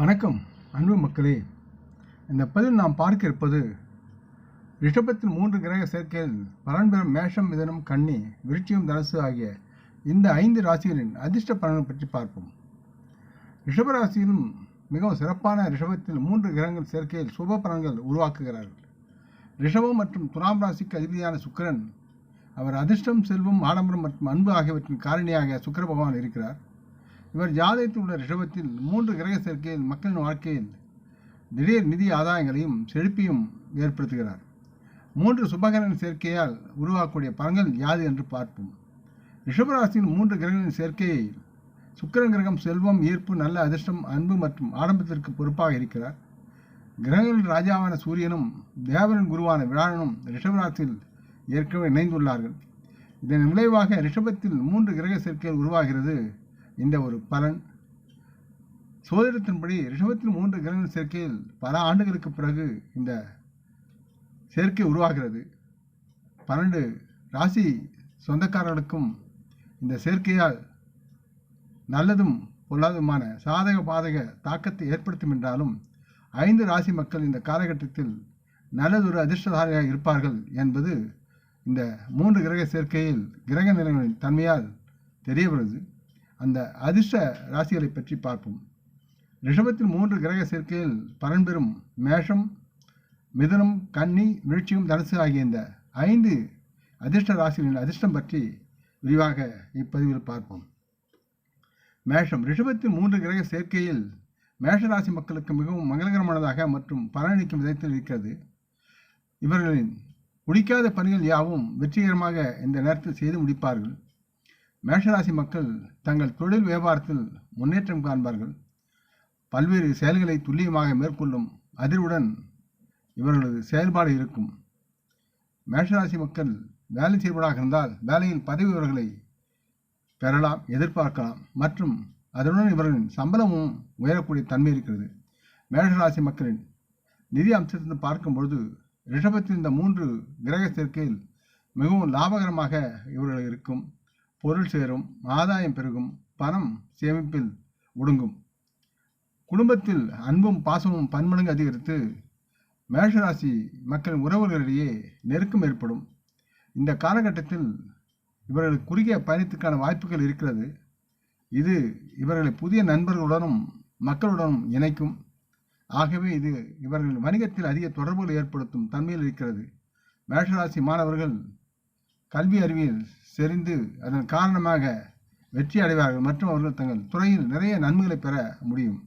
வணக்கம் அன்பு மக்களே. இந்த பதிவில் நாம் பார்க்க இருப்பது ரிஷபத்தில் மூன்று கிரக சேர்க்கையில் பலன் பெறும் மேஷம் மிதனம் கன்னி விருச்சியம் தனுசு ஆகிய இந்த ஐந்து ராசிகளின் அதிர்ஷ்ட பலன்கள் பற்றி பார்ப்போம். ரிஷப ராசியிலும் மிகவும் சிறப்பான ரிஷபத்தில் மூன்று கிரகங்கள் சேர்க்கையில் சுப பலன்கள் உருவாக்குகிறார்கள். ரிஷபம் மற்றும் துலாம் ராசிக்கு அதிபதியான சுக்கரன் அவர் அதிர்ஷ்டம் செல்வம் ஆடம்பரம் மற்றும் அன்பு ஆகியவற்றின் காரணியாக சுக்கர பகவான் இருக்கிறார். இவர் ஜாதகத்தில் உள்ள ரிஷபத்தில் மூன்று கிரக சேர்க்கையில் மக்களின் வாழ்க்கையில் திடீர் நிதி ஆதாயங்களையும் செழிப்பையும் ஏற்படுத்துகிறார். மூன்று சுபகரன் சேர்க்கையால் உருவாக்கக்கூடிய பலன்கள் யாது என்று பார்ப்போம். ரிஷபராசியின் மூன்று கிரகங்களின் சேர்க்கையை சுக்கரன் கிரகம் செல்வம் ஈர்ப்பு நல்ல அதிர்ஷ்டம் அன்பு மற்றும் ஆடம்பரத்திற்கு பொறுப்பாக இருக்கிறார். கிரகங்களின் ராஜாவான சூரியனும் தேவரின் குருவான விழானும் ரிஷபராசியில் ஏற்கனவே இணைந்துள்ளார்கள். இதன் விளைவாக ரிஷபத்தில் மூன்று கிரக சேர்க்கைகள் உருவாகிறது. இந்த ஒரு பலன். சோதனத்தின்படி ரிஷபத்தில் மூன்று கிரகங்கள் சேர்க்கையில் பல ஆண்டுகளுக்கு பிறகு இந்த சேர்க்கை உருவாகிறது. பன்னெண்டு ராசி சொந்தக்காரர்களுக்கும் இந்த சேர்க்கையால் நல்லதும் பொல்லாததுமான சாதக பாதக தாக்கத்தை ஏற்படுத்தும் என்றாலும் ஐந்து ராசி மக்கள் இந்த காலகட்டத்தில் நல்லதொரு அதிர்ஷ்டதாரியாக இருப்பார்கள் என்பது இந்த மூன்று கிரக சேர்க்கையில் கிரக நிலைகளின் தன்மையால் தெரிய வருது அந்த அதிர்ஷ்ட ராசிகளை பற்றி பார்ப்போம். ரிஷபத்தில் மூன்று கிரக சேர்க்கையில் பரன்பெறும் மேஷம் மிதுனம் கன்னி விழுச்சியும் தனுசு ஆகிய இந்த ஐந்து அதிர்ஷ்ட ராசிகளின் அதிர்ஷ்டம் பற்றி விரிவாக இப்பதிவில் பார்ப்போம். மேஷம் ரிஷபத்தில் மூன்று கிரக சேர்க்கையில் மேஷ ராசி மக்களுக்கு மிகவும் மங்களகரமானதாக மற்றும் பலனளிக்கும் விதத்தில் இருக்கிறது. இவர்களின் முடிக்காத பணிகள் யாவும் வெற்றிகரமாக இந்த நேரத்தில் செய்து முடிப்பார்கள். மேஷராசி மக்கள் தங்கள் தொழில் வியாபாரத்தில் முன்னேற்றம் காண்பார்கள். பல்வேறு செயல்களை துல்லியமாக மேற்கொள்ளும் அதிர்வுடன் இவர்களது செயல்பாடு இருக்கும். மேஷராசி மக்கள் வேலை செய்வதாக இருந்தால் வேலையில் பதவி உயர்வுகளை பெறலாம் எதிர்பார்க்கலாம் மற்றும் அதனுடன் இவர்களின் சம்பளமும் உயரக்கூடிய தன்மை இருக்கிறது. மேஷராசி மக்களின் நிதி அம்சத்திலிருந்து பார்க்கும் பொழுது ரிஷபத்தில் இந்த மூன்று கிரக சேர்க்கையில் மிகவும் லாபகரமாக இவர்கள் இருக்கும். பொருள் சேரும் ஆதாயம் பெருகும் பணம் சேமிப்பில் ஒடுங்கும். குடும்பத்தில் அன்பும் பாசமும் பன்மடங்கு அதிகரித்து மேஷராசி மக்களின் உறவுகளிடையே நெருக்கம் ஏற்படும். இந்த காலகட்டத்தில் இவர்களுக்கு குறுகிய பயணத்துக்கான வாய்ப்புகள் இருக்கிறது. இது இவர்களை புதிய நண்பர்களுடனும் மக்களுடனும் இணைக்கும். ஆகவே இது இவர்கள் வணிகத்தில் அதிக தொடர்புகள் ஏற்படுத்தும் தன்மையில் இருக்கிறது. மேஷராசி மாணவர்கள் கல்வி அறிவியல் செறிந்து அதன் காரணமாக வெற்றி அடைவார்கள் மற்றும் அவர்கள் தங்கள் துறையில் நிறைய நன்மைகளை பெற முடியும்.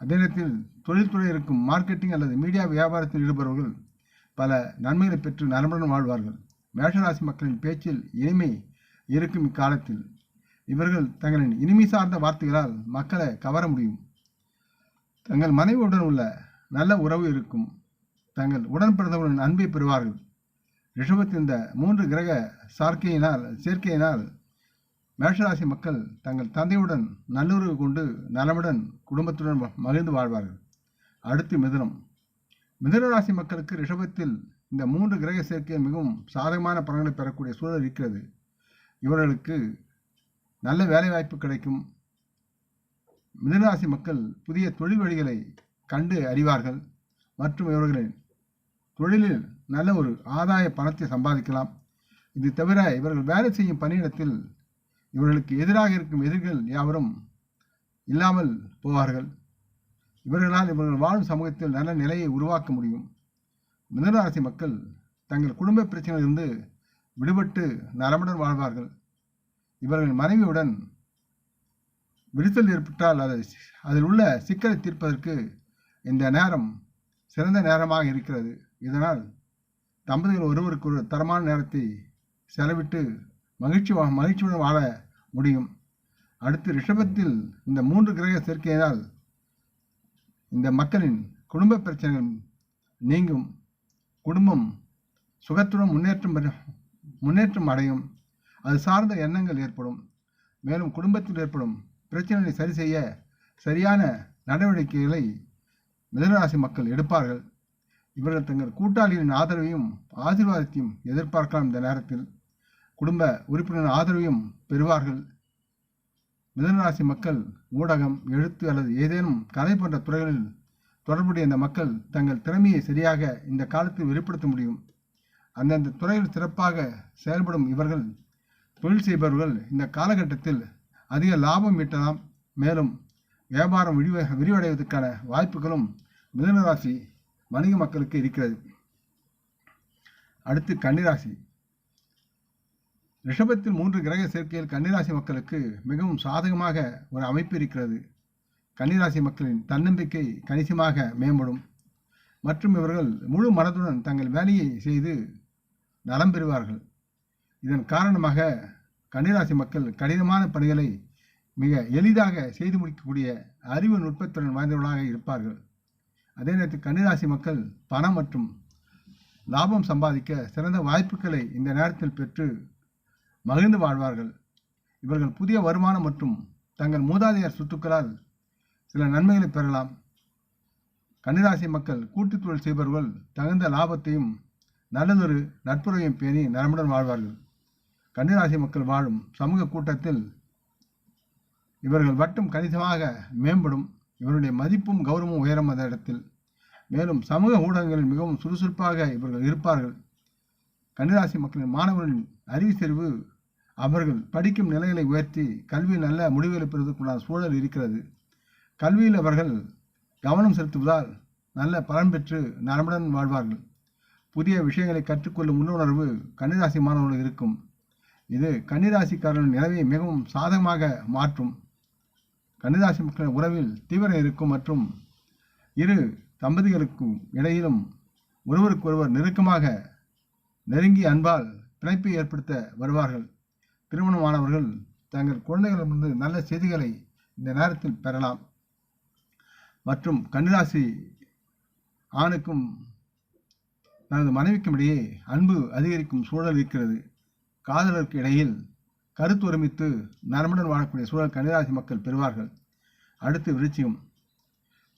அதே நேரத்தில் தொழில்துறை இருக்கும் மார்க்கெட்டிங் அல்லது மீடியா வியாபாரத்தில் ஈடுபவர்கள் பல நன்மைகளை பெற்று நலமுடன் வாழ்வார்கள். மேஷராசி மக்களின் பேச்சில் இனிமை இருக்கும் இக்காலத்தில் இவர்கள் தங்களின் இனிமை சார்ந்த வார்த்தைகளால் மக்களை கவர முடியும். தங்கள் மனைவியுடன் உள்ள நல்ல உறவு இருக்கும். தங்கள் உடன் பிறந்தவர்களின் அன்பை பெறுவார்கள். ரிஷபத்தின் இந்த மூன்று கிரக சார்க்கையினால் சேர்க்கையினால் மேஷராசி மக்கள் தங்கள் தந்தையுடன் நல்லுறவு கொண்டு நலமுடன் குடும்பத்துடன் மகிழ்ந்து வாழ்வார்கள். அடுத்து மிதுனம். மிதுன ராசி மக்களுக்கு ரிஷபத்தில் இந்த மூன்று கிரக சேர்க்கை மிகவும் சாதகமான பலன்களை பெறக்கூடிய சூழல் இருக்கிறது. இவர்களுக்கு நல்ல வேலைவாய்ப்பு கிடைக்கும். மிதுனராசி மக்கள் புதிய தொழில் வழிகளை கண்டு அறிவார்கள். மற்றும் இவர்களின் தொழிலில் நல்ல ஒரு ஆதாய பணத்தை சம்பாதிக்கலாம். இது தவிர இவர்கள் வேலை செய்யும் பணியிடத்தில் இவர்களுக்கு எதிராக இருக்கும் எதிர்கள் யாவரும் இல்லாமல் போவார்கள். இவர்களால் இவர்கள் வாழும் சமூகத்தில் நல்ல நிலையை உருவாக்க முடியும். மிதனராசி மக்கள் தங்கள் குடும்ப பிரச்சனையிலிருந்து விடுபட்டு நலமுடன் வாழ்வார்கள். இவர்கள் மனைவியுடன் விரிசல் ஏற்பட்டால் அதை அதில் உள்ள சிக்கலை தீர்ப்பதற்கு இந்த நேரம் சிறந்த நேரமாக இருக்கிறது. இதனால் தம்பதிகள் ஒருவருக்கு ஒரு தரமான நேரத்தை செலவிட்டு மகிழ்ச்சி மகிழ்ச்சியுடன் வாழ முடியும். அடுத்து ரிஷபத்தில் இந்த மூன்று கிரக சேர்க்கையினால் இந்த மக்களின் குடும்ப பிரச்சனைகள் நீங்கும். குடும்பம் சுகத்துடன் முன்னேற்றம் முன்னேற்றம் அடையும். அது சார்ந்த எண்ணங்கள் ஏற்படும். மேலும் குடும்பத்தில் ஏற்படும் பிரச்சனைகளை சரி செய்ய சரியான நடவடிக்கைகளை மிதனராசி மக்கள் எடுப்பார்கள். இவர்கள் தங்கள் கூட்டாளிகளின் ஆதரவையும் ஆசீர்வாதத்தையும் எதிர்பார்க்கலாம் இந்த நேரத்தில். குடும்ப உறுப்பினர் ஆதரவையும் பெறுவார்கள். மிதனராசி மக்கள் ஊடகம் எழுத்து அல்லது ஏதேனும் கலை போன்ற துறைகளில் தொடர்புடைய இந்த மக்கள் தங்கள் திறமையை சரியாக இந்த காலத்தில் வெளிப்படுத்த முடியும். அந்தந்த துறையில் சிறப்பாக செயல்படும் இவர்கள் தொழில் செய்பவர்கள் இந்த காலகட்டத்தில் அதிக லாபம் ஈட்டலாம். மேலும் வியாபாரம் விரிவ விரிவடைவதற்கான வாய்ப்புகளும் மிதனராசி வணிக மக்களுக்கு இருக்கிறது. அடுத்து கன்னிராசி. ரிஷபத்தில் மூன்று கிரக சேர்க்கையில் கன்னிராசி மக்களுக்கு மிகவும் சாதகமாக ஒரு அமைப்பு இருக்கிறது. கன்னிராசி மக்களின் தன்னம்பிக்கை கணிசமாக மேம்படும். மற்றும் இவர்கள் முழு மனதுடன் தங்கள் வேலையை செய்து நலம் பெறுவார்கள். இதன் காரணமாக கன்னிராசி மக்கள் கடினமான பணிகளை மிக எளிதாக செய்து முடிக்கக்கூடிய அறிவு நுட்பத்துடன் வாய்ந்தவர்களாக இருப்பார்கள். அதே நேரத்தில் கன்னிராசி மக்கள் பணம் மற்றும் லாபம் சம்பாதிக்க சிறந்த வாய்ப்புகளை இந்த நேரத்தில் பெற்று மகிழ்ந்து வாழ்வார்கள். இவர்கள் புதிய வருமானம் மற்றும் தங்கள் மூதாதையர் சுற்றுக்களால் சில நன்மைகளை பெறலாம். கன்னிராசி மக்கள் கூட்டுத் தொழில் செய்பவர்கள் தகுந்த லாபத்தையும் நல்லதொரு நட்புறவையும் பேணி நலமுடன் வாழ்வார்கள். கன்னிராசி மக்கள் வாழும் சமூக கூட்டத்தில் இவர்கள் வட்டம் கணிசமாக மேம்படும். இவருடைய மதிப்பும் கௌரவமும் உயரும் அந்த இடத்தில். மேலும் சமூக ஊடகங்களில் மிகவும் சுறுசுறுப்பாக இவர்கள் இருப்பார்கள். கன்னிராசி மக்களின் மாணவர்களின் அறிவு செறிவு அவர்கள் படிக்கும் நிலைகளை உயர்த்தி கல்வி நல்ல முடிவுகளை பெறுவதற்குண்டான சூழல் இருக்கிறது. கல்வியில் அவர்கள் கவனம் செலுத்துவதால் நல்ல பலன் பெற்று நலமுடன் வாழ்வார்கள். புதிய விஷயங்களை கற்றுக்கொள்ளும் உள்ளுணர்வு கன்னிராசி மாணவர்கள் இருக்கும். இது கன்னிராசிக்காரர்களின் நிலவை மிகவும் சாதகமாக மாற்றும். கன்னிராசி மக்களின் உறவில் தீவிரம் இருக்கும் மற்றும் இரு தம்பதிகளுக்கும் இடையிலும் ஒருவருக்கொருவர் நெருக்கமாக நெருங்கி அன்பால் பிணைப்பை ஏற்படுத்த வருவார்கள். திருமணமானவர்கள் தங்கள் குழந்தைகளிடமிருந்து நல்ல செய்திகளை இந்த நேரத்தில் பெறலாம். மற்றும் கன்னிராசி ஆணுக்கும் தனது மனைவிக்கும் இடையே அன்பு அதிகரிக்கும் சூழல் இருக்கிறது. காதலருக்கு இடையில் கருத்து ஒருமித்து நரமுடன் வாழக்கூடிய சூழல் கன்னிராசி மக்கள் பெறுவார்கள். அடுத்து விருச்சியம்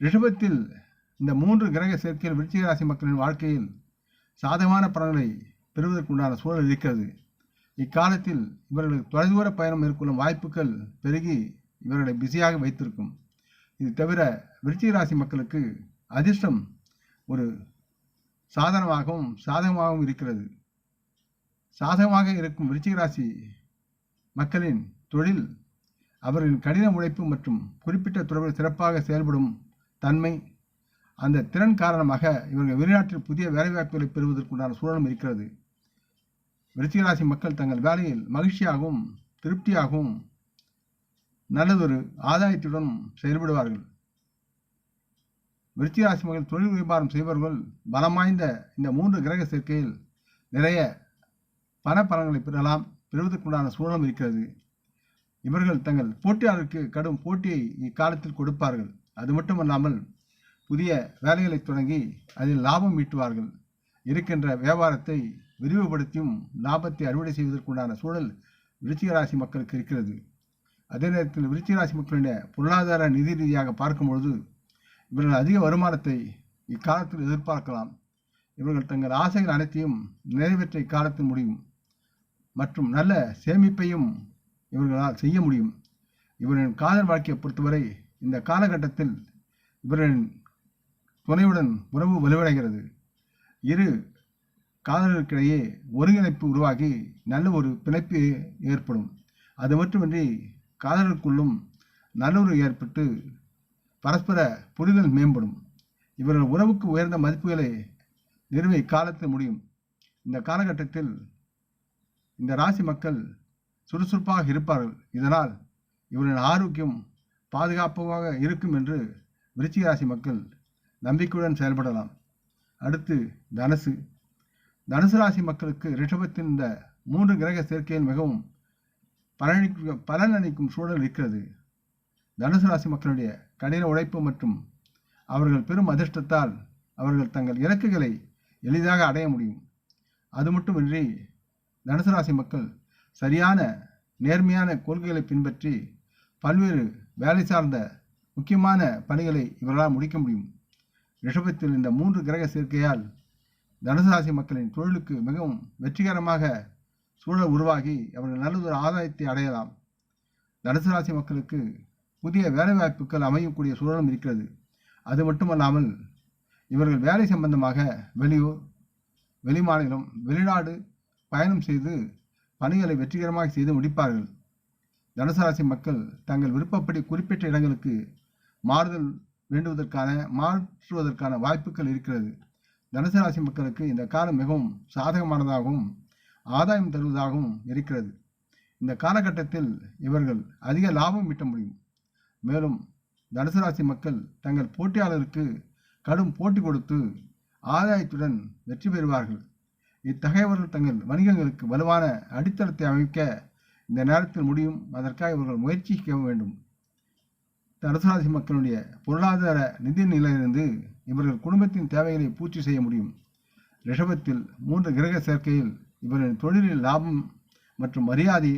ரிஷபத்தில் இந்த மூன்று கிரக சேர்க்கையில் விருச்சிக ராசி மக்களின் வாழ்க்கையில் சாதகமான பலன்களை பெறுவதற்குண்டான சூழல் இருக்கிறது. இக்காலத்தில் இவர்களுக்கு தொலைதூர பயணம் மேற்கொள்ளும் வாய்ப்புகள் பெருகி இவர்களை பிஸியாக வைத்திருக்கும். இது தவிர விருச்சிக ராசி மக்களுக்கு அதிர்ஷ்டம் ஒரு சாதனமாகவும் சாதகமாகவும் இருக்கிறது. சாதகமாக இருக்கும் விருச்சிக ராசி மக்களின் தொழில் அவர்களின் கடின உழைப்பு மற்றும் குறிப்பிட்ட துறையில் சிறப்பாக செயல்படும் தன்மை அந்த திறன் காரணமாக இவர்கள் வெளிநாட்டில் புதிய வேலைவாய்ப்புகளை பெறுவதற்குண்டான சூழலும் இருக்கிறது. விருச்சிகராசி மக்கள் தங்கள் வேலையில் மகிழ்ச்சியாகவும் திருப்தியாகவும் நல்லதொரு ஆதாயத்துடன் செயல்படுவார்கள். விருச்சிகராசி மக்கள் தொழில் வியாபாரம் செய்பவர்கள் பலம் வாய்ந்த இந்த மூன்று கிரக சேர்க்கையில் நிறைய பண பலன்களை பெறலாம். பெறுவதற்குண்டான சூழலும் இருக்கிறது. இவர்கள் தங்கள் போட்டியாளருக்கு கடும் போட்டியை இக்காலத்தில் கொடுப்பார்கள். அது மட்டுமல்லாமல் புதிய வேலைகளை தொடங்கி அதில் லாபம் ஈட்டுவார்கள். இருக்கின்ற வியாபாரத்தை விரிவுபடுத்தியும் லாபத்தை அறுவடை செய்வதற்குண்டான சூழல் விருச்சிக ராசி மக்களுக்கு இருக்கிறது. அதே நேரத்தில் விருச்சிக ராசி மக்களுடைய பொருளாதார நிதி ரீதியாக பார்க்கும்பொழுது இவர்கள் அதிக வருமானத்தை இக்காலத்தில் எதிர்பார்க்கலாம். இவர்கள் தங்கள் ஆசைகள் அனைத்தையும் நிறைவேற்ற இக்காலத்தில் முடியும். மற்றும் நல்ல சேமிப்பையும் இவர்களால் செய்ய முடியும். இவரின் காதல் வாழ்க்கையை பொறுத்தவரை இந்த காலகட்டத்தில் இவர்களின் துணையுடன் உறவு வலுவடைகிறது. இரு காதலர்களுக்கிடையே ஒருங்கிணைப்பு உருவாகி நல்ல ஒரு பிணைப்பு ஏற்படும். அது மட்டுமின்றி காதலருக்குள்ளும் நல்லுறவு ஏற்பட்டு பரஸ்பர புரிதல் மேம்படும். இவர்கள் உறவுக்கு உயர்ந்த மதிப்புகளை நிறுவ காலத்தில் முடியும். இந்த காலகட்டத்தில் இந்த ராசி மக்கள் சுறுசுறுப்பாக இருப்பார்கள். இதனால் இவரின் ஆரோக்கியம் பாதுகாப்பாக இருக்கும் என்று விருச்சிக ராசி மக்கள் நம்பிக்கையுடன் செயல்படலாம். அடுத்து தனுசு. தனுசு ராசி மக்களுக்கு ரிஷபத்தின் இந்த மூன்று கிரக சேர்க்கையில் மிகவும் பலனளிக்க பலனளிக்கும் சூழல் இருக்கிறது. தனுசு ராசி மக்களுடைய கடின உழைப்பு மற்றும் அவர்கள் பெரும் அதிர்ஷ்டத்தால் அவர்கள் தங்கள் இலக்குகளை எளிதாக அடைய முடியும். அது மட்டுமின்றி தனுசு ராசி மக்கள் சரியான நேர்மையான கொள்கைகளை பின்பற்றி பல்வேறு வேலை சார்ந்த முக்கியமான பணிகளை இவர்களால் முடிக்க முடியும். ரிஷபத்தில் இந்த மூன்று கிரக சேர்க்கையால் தனுசு ராசி மக்களின் தொழிலுக்கு மிகவும் வெற்றிகரமாக சூழல் உருவாகி அவர்கள் நல்லதொரு ஆதாயத்தை அடையலாம். தனுசு ராசி மக்களுக்கு புதிய வேலைவாய்ப்புகள் அமையக்கூடிய சூழலும் இருக்கிறது. அது மட்டுமல்லாமல் இவர்கள் வேலை சம்பந்தமாக வெளியூர் வெளிமாநிலம் வெளிநாடு பயணம் செய்து பணிகளை வெற்றிகரமாக செய்து முடிப்பார்கள். தனுசராசி மக்கள் தங்கள் விருப்பப்படி குறிப்பிட்ட இடங்களுக்கு மாறுதல் வேண்டுவதற்கான மாற்றுவதற்கான வாய்ப்புகள் இருக்கிறது. தனுசராசி மக்களுக்கு இந்த காலம் மிகவும் சாதகமானதாகவும் ஆதாயம் தருவதாகவும் இருக்கிறது. இந்த காலகட்டத்தில் இவர்கள் அதிக லாபம் ஈட்ட முடியும். மேலும் தனுசு ராசி மக்கள் தங்கள் போட்டியாளருக்கு கடும் போட்டி கொடுத்து ஆதாயத்துடன் வெற்றி பெறுவார்கள். இத்தகையவர்கள் தங்கள் வணிகங்களுக்கு வலுவான அடித்தளத்தை அமைக்க இந்த நேரத்தில் முடியும். அதற்காக இவர்கள் முயற்சிக்க வேண்டும். தனுசு மக்களுடைய பொருளாதார நிதி நிலையிலிருந்து இவர்கள் குடும்பத்தின் தேவைகளை பூர்த்தி செய்ய முடியும். ரிஷபத்தில் மூன்று கிரக சேர்க்கையில் இவர்களின் தொழிலில் லாபம் மற்றும் மரியாதை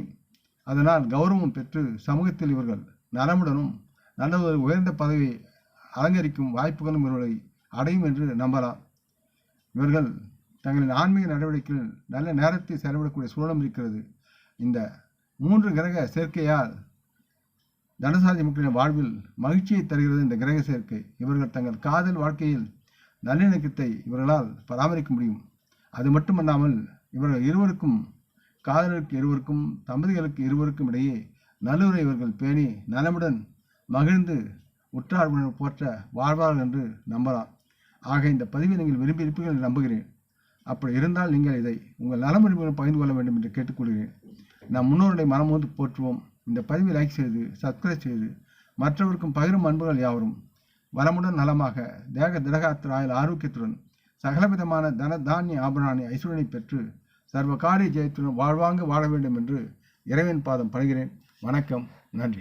அதனால் கௌரவம் பெற்று சமூகத்தில் இவர்கள் நலமுடனும் நல்ல ஒரு உயர்ந்த பதவியை அலங்கரிக்கும் வாய்ப்புகளும் இவர்களை அடையும் என்று நம்பலாம். இவர்கள் தங்களின் ஆன்மீக நடவடிக்கையில் நல்ல நேரத்தை செலவிடக்கூடிய சூழலும் இருக்கிறது. இந்த மூன்று கிரக சேர்க்கையால் தனசாதி மக்களின் வாழ்வில் மகிழ்ச்சியை தருகிறது இந்த கிரக சேர்க்கை. இவர்கள் தங்கள் காதல் வாழ்க்கையில் நல்லிணக்கத்தை இவர்களால் பராமரிக்க முடியும். அது மட்டுமல்லாமல் இவர்கள் இருவருக்கும் காதலருக்கு இருவருக்கும் தம்பதிகளுக்கு இருவருக்கும் இடையே நல்லுரை இவர்கள் பேணி நலமுடன் மகிழ்ந்து உற்றார் போற்ற வாழ்வார்கள் என்று நம்பலாம். ஆக இந்த பதிவை நீங்கள் விரும்பி இருப்பீர்கள் நம்புகிறேன். அப்படி இருந்தால் நீங்கள் இதை உங்கள் நலமுறைகளுடன் பகிர்ந்து கொள்ள வேண்டும் என்று கேட்டுக்கொள்கிறேன். நாம் முன்னோருடைய மனமோந்து போற்றுவோம். இந்த பதிவை லைக் செய்து சப்ஸ்கிரைப் செய்து மற்றவருக்கும் பகிரும் அன்புகள் யாவரும். வளமுடன் நலமாக தேக திடகாத்திர ஆயுள் ஆரோக்கியத்துடன் சகலவிதமான தன தானிய ஆபரணி ஐஸ்வரனை பெற்று சர்வ காரிய ஜெயத்துடன் வாழ்வாங்க வாழ வேண்டும் என்று இறைவன் பாதம் படுகிறேன். வணக்கம். நன்றி.